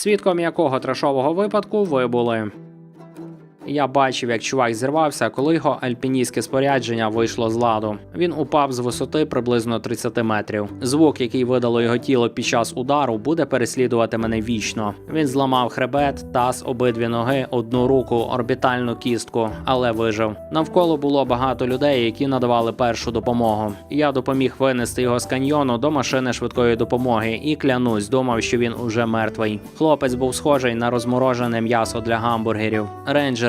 свідком якого трешового випадку ви були. Я бачив, як чувак зірвався, коли його альпіністське спорядження вийшло з ладу. Він упав з висоти приблизно 30 метрів. Звук, який видало його тіло під час удару, буде переслідувати мене вічно. Він зламав хребет, таз, обидві ноги, одну руку, орбітальну кістку, але вижив. Навколо було багато людей, які надавали першу допомогу. Я допоміг винести його з каньйону до машини швидкої допомоги і клянусь, думав, що він уже мертвий. Хлопець був схожий на розморожене м'ясо для гамбургерів.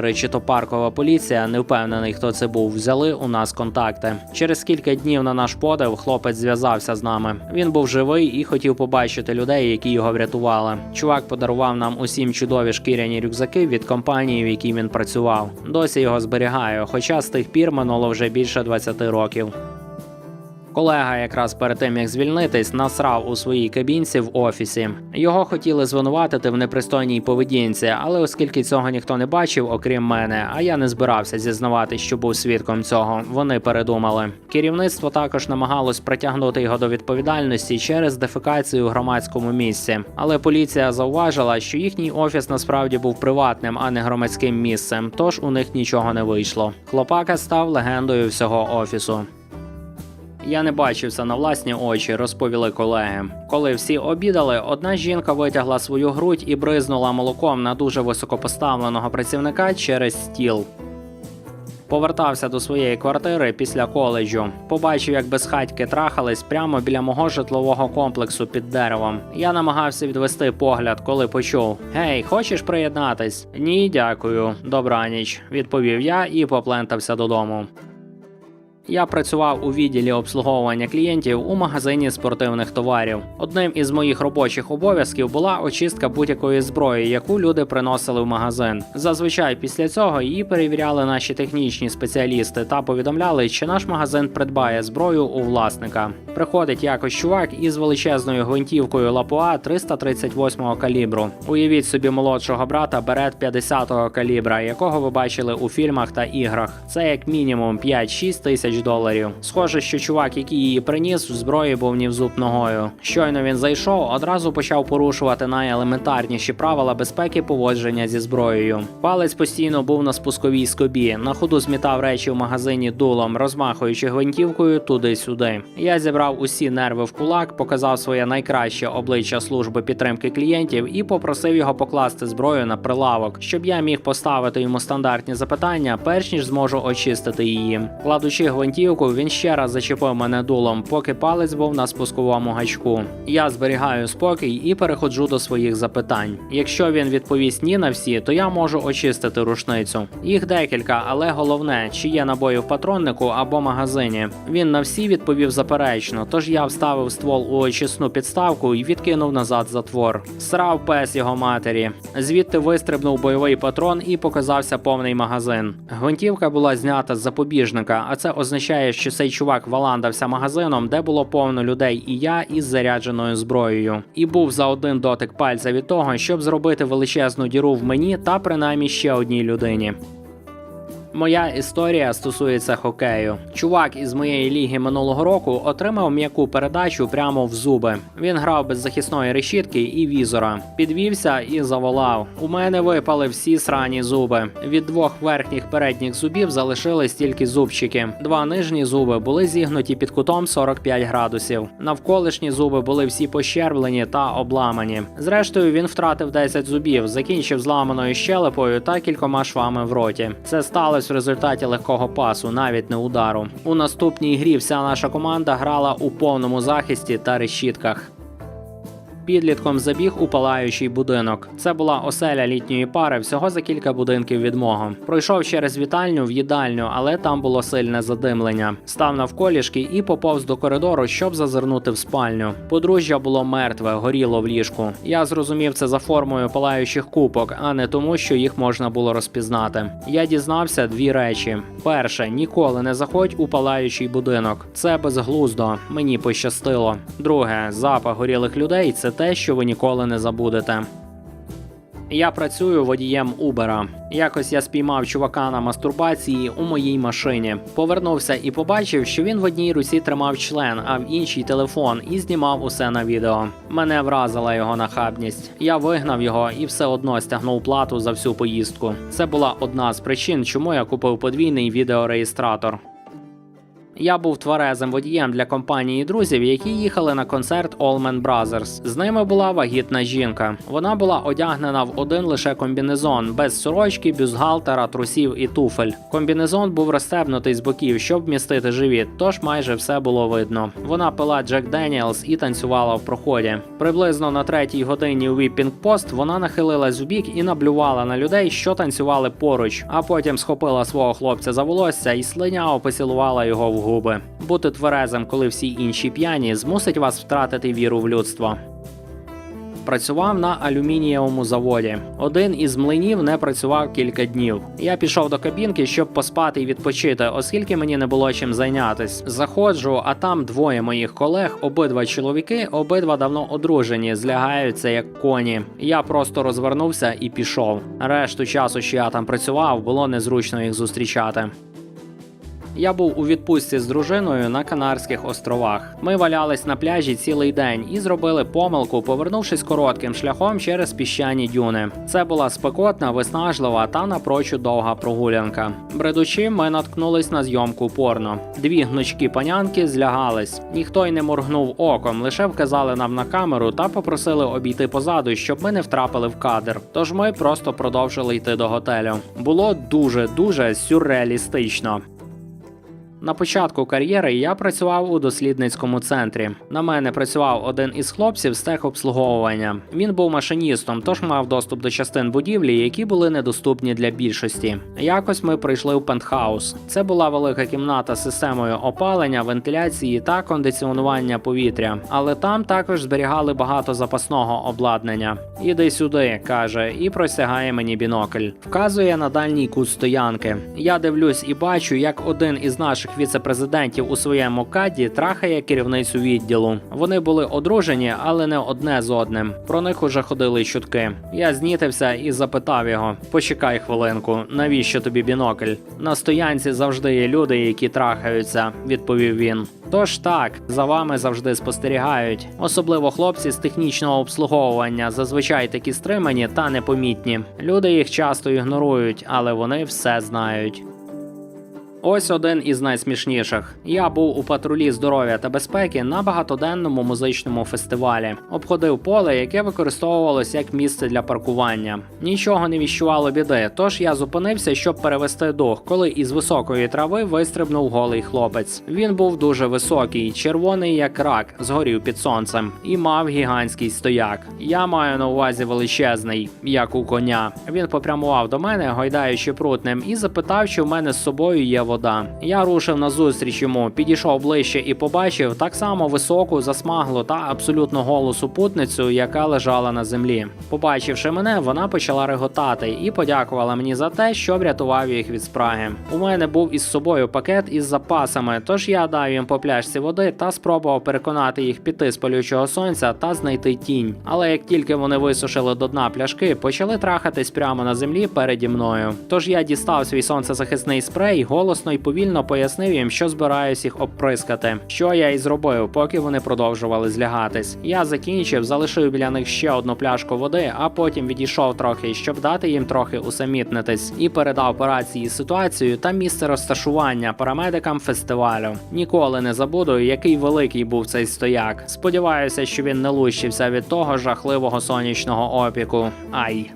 Рейнджери чи то паркова поліція, не впевнений, хто це був, взяли у нас контакти. Через кілька днів на наш подив хлопець зв'язався з нами. Він був живий і хотів побачити людей, які його врятували. Чувак подарував нам усім чудові шкіряні рюкзаки від компанії, в якій він працював. Досі його зберігаю, хоча з тих пір минуло вже більше 20 років. Колега, якраз перед тим як звільнитись, насрав у своїй кабінці в офісі. Його хотіли звинуватити в непристойній поведінці, але оскільки цього ніхто не бачив, окрім мене, а я не збирався зізнавати, що був свідком цього. Вони передумали. Керівництво також намагалось притягнути його до відповідальності через дефекацію у громадському місці. Але поліція зауважила, що їхній офіс насправді був приватним, а не громадським місцем, тож у них нічого не вийшло. Хлопака став легендою всього офісу. Я не бачився на власні очі, розповіли колеги. Коли всі обідали, одна жінка витягла свою грудь і бризнула молоком на дуже високопоставленого працівника через стіл. Повертався до своєї квартири після коледжу. Побачив, як безхатьки трахались прямо біля мого житлового комплексу під деревом. Я намагався відвести погляд, коли почув: Гей, хочеш приєднатись? Ні, дякую. Добраніч, відповів я і поплентався додому. Я працював у відділі обслуговування клієнтів у магазині спортивних товарів. Одним із моїх робочих обов'язків була очистка будь-якої зброї, яку люди приносили в магазин. Зазвичай після цього її перевіряли наші технічні спеціалісти та повідомляли, чи наш магазин придбає зброю у власника. Приходить якось чувак із величезною гвинтівкою Лапуа 338 калібру. Уявіть собі молодшого брата Берет 50 калібра, якого ви бачили у фільмах та іграх. Це як мінімум 5-6 тисяч доларів. Схоже, що чувак, який її приніс, в зброї був ні в зуб ногою. Щойно він зайшов, одразу почав порушувати найелементарніші правила безпеки поводження зі зброєю. Палець постійно був на спусковій скобі, на ходу змітав речі в магазині дулом, розмахуючи гвинтівкою туди-сюди. Я зібрав усі нерви в кулак, показав своє найкраще обличчя служби підтримки клієнтів і попросив його покласти зброю на прилавок, щоб я міг поставити йому стандартні запитання, перш ніж зможу очистити її. Кладучи гвинтівку, він ще раз зачепив мене дулом, поки палець був на спусковому гачку. Я зберігаю спокій і переходжу до своїх запитань. Якщо він відповість ні на всі, то я можу очистити рушницю. Їх декілька, але головне, чи є набої в патроннику або магазині. Він на всі відповів заперечно, тож я вставив ствол у очисну підставку і відкинув назад затвор. Срав пес його матері. Звідти вистрибнув бойовий патрон і показався повний магазин. Гвинтівка була знята з запобіжника, а це означає, що цей чувак валандався магазином, де було повно людей, і я із зарядженою зброєю. І був за один дотик пальця від того, щоб зробити величезну діру в мені та принаймні ще одній людині. Моя історія стосується хокею. Чувак із моєї ліги минулого року отримав м'яку передачу прямо в зуби. Він грав без захисної решітки і візора. Підвівся і заволав. У мене випали всі срані зуби. Від двох верхніх передніх зубів залишились тільки зубчики. Два нижні зуби були зігнуті під кутом 45 градусів. Навколишні зуби були всі пощерблені та обламані. Зрештою, він втратив 10 зубів, закінчив зламаною щелепою та кількома швами в роті. Це сталося в результаті легкого пасу, навіть не удару. У наступній грі вся наша команда грала у повному захисті та решітках. Підлітком забіг у палаючий будинок. Це була оселя літньої пари всього за кілька будинків від мого. Пройшов через вітальню в їдальню, але там було сильне задимлення. Став навколішки і поповз до коридору, щоб зазирнути в спальню. Подружжя було мертве, горіло в ліжку. Я зрозумів це за формою палаючих купок, а не тому, що їх можна було розпізнати. Я дізнався дві речі: перше, ніколи не заходь у палаючий будинок. Це безглуздо. Мені пощастило. Друге, запах горілих людей це те, що ви ніколи не забудете. Я працюю водієм Убера. Якось я спіймав чувака на мастурбації у моїй машині. Повернувся і побачив, що він в одній руці тримав член, а в іншій телефон і знімав усе на відео. Мене вразила його нахабність. Я вигнав його і все одно стягнув плату за всю поїздку. Це була одна з причин, чому я купив подвійний відеореєстратор. Я був тверезим водієм для компанії друзів, які їхали на концерт Allman Brothers. З ними була вагітна жінка. Вона була одягнена в один лише комбінезон, без сорочки, бюстгальтера, трусів і туфель. Комбінезон був розстебнутий з боків, щоб вмістити живіт, тож майже все було видно. Вона пила Джек Деніелс і танцювала в проході. Приблизно на третій годині у Віппінг Пост вона нахилилась у і наблювала на людей, що танцювали поруч, а потім схопила свого хлопця за волосся і слиняво поцілувала його в губи. Бути тверезим, коли всі інші п'яні, змусить вас втратити віру в людство. Працював на алюмінієвому заводі. Один із млинів не працював кілька днів. Я пішов до кабінки, щоб поспати і відпочити, оскільки мені не було чим зайнятись. Заходжу, а там двоє моїх колег, обидва чоловіки, обидва давно одружені, злягаються як коні. Я просто розвернувся і пішов. Решту часу, що я там працював, було незручно їх зустрічати. Я був у відпустці з дружиною на Канарських островах. Ми валялись на пляжі цілий день і зробили помилку, повернувшись коротким шляхом через піщані дюни. Це була спекотна, виснажлива та напрочуд довга прогулянка. Бредучи, ми наткнулись на зйомку порно. Дві гнучкі панянки злягались. Ніхто й не моргнув оком, лише вказали нам на камеру та попросили обійти позаду, щоб ми не втрапили в кадр. Тож ми просто продовжили йти до готелю. Було дуже дуже сюрреалістично. На початку кар'єри я працював у дослідницькому центрі. На мене працював один із хлопців з техобслуговування. Він був машиністом, тож мав доступ до частин будівлі, які були недоступні для більшості. Якось ми прийшли у пентхаус. Це була велика кімната з системою опалення, вентиляції та кондиціонування повітря. Але там також зберігали багато запасного обладнання. Іди сюди, каже, і простягає мені бінокль. Вказує на дальній кут стоянки. Я дивлюсь і бачу, як один із наших віце-президентів у своєму каді трахає керівницю відділу. Вони були одружені, але не одне з одним. Про них уже ходили чутки. Я знітився і запитав його: почекай хвилинку, навіщо тобі бінокль? На стоянці завжди є люди, які трахаються, відповів він. Тож так, за вами завжди спостерігають, особливо хлопці з технічного обслуговування, зазвичай такі стримані та непомітні. Люди їх часто ігнорують, але вони все знають. Ось один із найсмішніших. Я був у патрулі здоров'я та безпеки на багатоденному музичному фестивалі. Обходив поле, яке використовувалось як місце для паркування. Нічого не віщувало біди, тож я зупинився, щоб перевести дух, коли із високої трави вистрибнув голий хлопець. Він був дуже високий, червоний як рак, згорів під сонцем, і мав гігантський стояк. Я маю на увазі величезний, як у коня. Він попрямував до мене, гойдаючи прутнем, і запитав, чи в мене з собою є вода. Я рушив назустріч йому, підійшов ближче і побачив так само високу, засмаглу та абсолютно голу супутницю, яка лежала на землі. Побачивши мене, вона почала реготати і подякувала мені за те, що врятував їх від спраги. У мене був із собою пакет із запасами, тож я дав їм по пляшці води та спробував переконати їх піти з палючого сонця та знайти тінь. Але як тільки вони висушили до дна пляшки, почали трахатись прямо на землі переді мною. Тож я дістав свій сонцезахисний спрей, голосно і повільно пояснив їм, що збираюсь їх обприскати. Що я і зробив, поки вони продовжували злягатись. Я закінчив, залишив біля них ще одну пляшку води, а потім відійшов трохи, щоб дати їм трохи усамітнитись, і передав по рації ситуацію та місце розташування парамедикам фестивалю. Ніколи не забуду, який великий був цей стояк. Сподіваюся, що він не лущився від того жахливого сонячного опіку. Ай.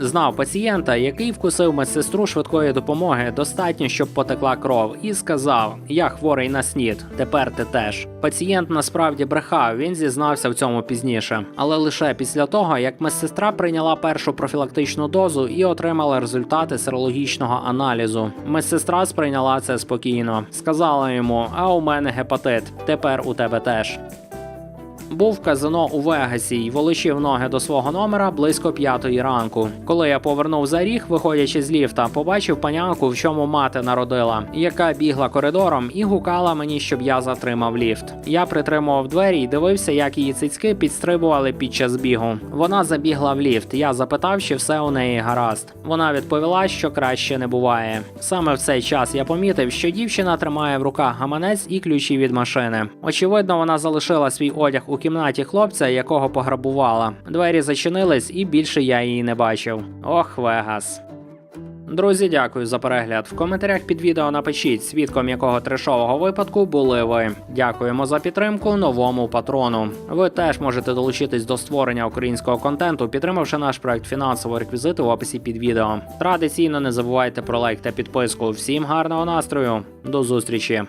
Знав пацієнта, який вкусив медсестру швидкої допомоги, достатньо, щоб потекла кров, і сказав: Я хворий на снід, тепер ти теж. Пацієнт насправді брехав, він зізнався в цьому пізніше, але лише після того, як медсестра прийняла першу профілактичну дозу і отримала результати серологічного аналізу. Медсестра сприйняла це спокійно, сказала йому: А у мене гепатит, тепер у тебе теж. Був казино у Вегасі й волочив ноги до свого номера близько п'ятої ранку. Коли я повернув за ріг, виходячи з ліфта, побачив панянку, в чому мати народила, яка бігла коридором і гукала мені, щоб я затримав ліфт. Я притримував двері і дивився, як її цицьки підстрибували під час бігу. Вона забігла в ліфт. Я запитав, чи все у неї гаразд. Вона відповіла, що краще не буває. Саме в цей час я помітив, що дівчина тримає в руках гаманець і ключі від машини. Очевидно, вона залишила свій одяг у кімнаті хлопця, якого пограбувала. Двері зачинились, і більше я її не бачив. Ох, Вегас. Друзі, дякую за перегляд. В коментарях під відео напишіть, свідком якого трешового випадку були ви. Дякуємо за підтримку новому патрону. Ви теж можете долучитись до створення українського контенту, підтримавши наш проект фінансово реквізити в описі під відео. Традиційно не забувайте про лайк та підписку. Всім гарного настрою, до зустрічі!